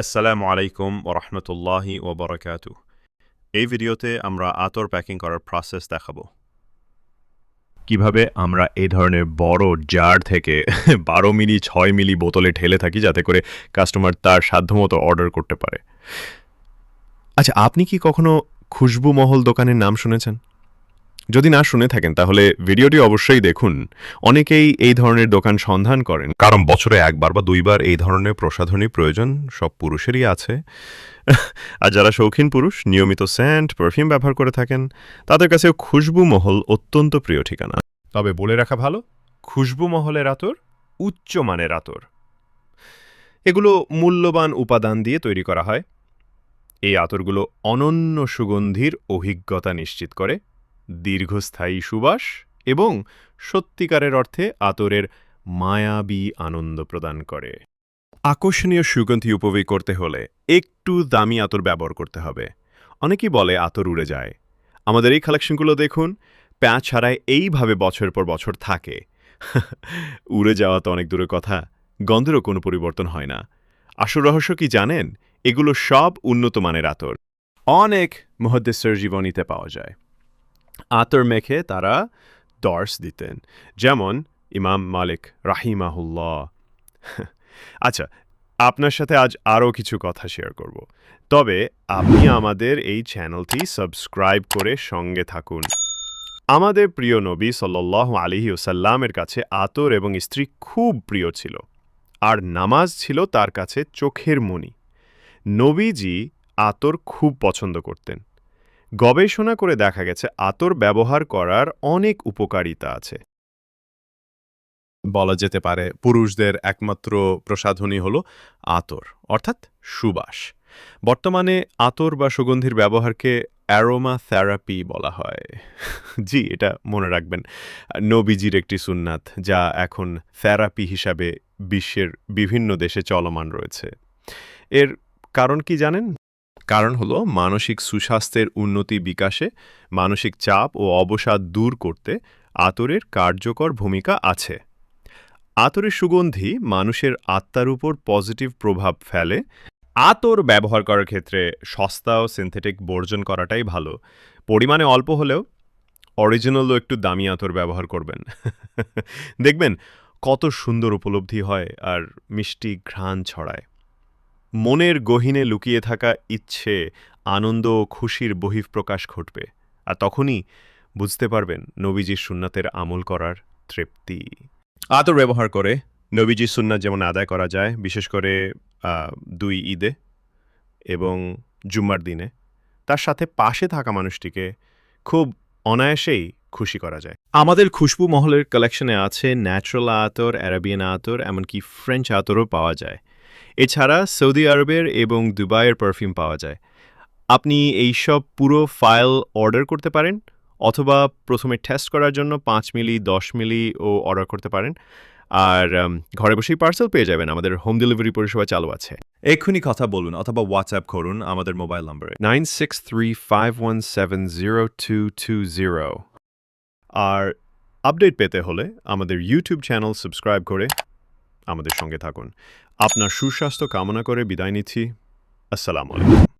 আসসালামু আলাইকুম ওরহমতুল্লাহি ওবরাকাতু এই ভিডিওতে আমরা আতর প্যাকিং করার প্রসেস দেখাবো। কীভাবে আমরা এই ধরনের বড় জার থেকে বারো মিলি, ছয় মিলি বোতলে ঢেলে থাকি যাতে করে কাস্টমার তার সাধ্যমতো অর্ডার করতে পারে। আচ্ছা আপনি কি কখনো খুশবু মহল দোকানের নাম শুনেছেন? যদি না শুনে থাকেন তাহলে ভিডিওটি অবশ্যই দেখুন। অনেকেই এই ধরনের দোকান সন্ধান করেন। কারণ বছরে একবার বা দুইবার এই ধরনের প্রসাধনী প্রয়োজন সব পুরুষেরই আছে। আর যারা শৌখিন পুরুষ নিয়মিত স্যান্ট পারফিউম ব্যবহার করে থাকেন তাদের কাছে খুশবু মহল অত্যন্ত প্রিয় ঠিকানা। তবে বলে রাখা ভালো খুশবু মহলের আতর উচ্চ মানের আতর। এগুলো মূল্যবান উপাদান দিয়ে তৈরি করা হয়। এই আতরগুলো অনন্য সুগন্ধির অভিজ্ঞতা নিশ্চিত করে। দীর্ঘস্থায়ী সুবাস এবং সত্যিকারের অর্থে আতরের মায়াবী আনন্দ প্রদান করে। আকর্ষণীয় সুগন্ধি উপভোগ করতে হলে একটু দামি আতর ব্যবহার করতে হবে। অনেকেই বলে আতর উড়ে যায়। আমাদের এই কালেকশনগুলো দেখুন, প্যাঁচ ছাড়ায় এইভাবে বছর পর বছর থাকে। উড়ে যাওয়া তো অনেক দূরের কথা, গন্ধেরও কোনো পরিবর্তন হয় না। আসল রহস্য কি জানেন? এগুলো সব উন্নত মানের আতর। অনেক মহদ্দেশ্বর জীবনীতে পাওয়া যায়। আতর মেখে তারা দর্শ দিতেন। যেমন ইমাম মালিক রাহিমাহুল্লাহ। আচ্ছা আপনার সাথে আজ আরও কিছু কথা শেয়ার করব। তবে আপনি আমাদের এই চ্যানেলটি সাবস্ক্রাইব করে সঙ্গে থাকুন। আমাদের প্রিয় নবী সাল্লাহ আলিহি ওসাল্লামের কাছে আতর এবং স্ত্রী খুব প্রিয় ছিল। আর নামাজ ছিল তার কাছে চোখের মণি। নবীজি আতর খুব পছন্দ করতেন। গবেষণা করে দেখা গেছে, আতর ব্যবহার করার অনেক উপকারিতা আছে। বলা যেতে পারে, পুরুষদের একমাত্র প্রসাধনী হল আতর, অর্থাৎ সুবাস। বর্তমানে আতর বা সুগন্ধির ব্যবহারকে অ্যারোমা থেরাপি বলা হয়। জি, এটা মনে রাখবেন। নবীজির একটি সুন্নাত, যা এখন থেরাপি হিসাবে বিশ্বের বিভিন্ন দেশে চলমান রয়েছে। এর কারণ কি জানেন? কারণ হলো মানসিক সুস্বাস্থ্যের উন্নতি বিকাশে, মানসিক চাপ ও অবসাদ দূর করতে আতরের কার্যকর ভূমিকা আছে। আতরের সুগন্ধি মানুষের আত্মার উপর পজিটিভ প্রভাব ফেলে। আতর ব্যবহার করার ক্ষেত্রে সস্তা ও সিনথেটিক বর্জন করাটাই ভালো। পরিমাণে অল্প হলেও অরিজিনালও একটু দামি আতর ব্যবহার করবেন। দেখবেন কত সুন্দর উপলব্ধি হয় আর মিষ্টি ঘ্রাণ ছড়ায়। মনের গহীনে লুকিয়ে থাকা ইচ্ছে, আনন্দ ও খুশির বহিঃপ্রকাশ ঘটবে। আর তখনই বুঝতে পারবেন নবীজির সুন্নাতের আমল করার তৃপ্তি। আতর ব্যবহার করে নবীজির সুন্নাত যেমন আদায় করা যায়, বিশেষ করে দুই ঈদে এবং জুম্মার দিনে। তার সাথে পাশে থাকা মানুষটিকে খুব অনায়াসেই খুশি করা যায়। আমাদের খুশবু মহলের কালেকশনে আছে ন্যাচারাল আতর অ্যারাবিয়ান আতর এমনকি ফ্রেঞ্চ আতরও পাওয়া যায়। এছাড়া সৌদি আরবের এবং দুবাইয়ের পারফিউম পাওয়া যায়। আপনি এইসব পুরো ফাইল অর্ডার করতে পারেন অথবা প্রথমে টেস্ট করার জন্য পাঁচ মিলি দশ মিলি ও অর্ডার করতে পারেন। আর ঘরে বসেই পার্সেল পেয়ে যাবেন আমাদের হোম ডেলিভারি পরিষেবা চালু আছে। এক্ষুনি কথা বলুন অথবা হোয়াটসঅ্যাপ করুন আমাদের মোবাইল নম্বরে nine six three five one seven zero two two zero আর আপডেট পেতে হলে আমাদের ইউটিউব চ্যানেল সাবস্ক্রাইব করে আমাদের সঙ্গে থাকুন। আপনার সুস্বাস্থ্য কামনা করে বিদায় নিচ্ছি। আসসালামু আলাইকুম।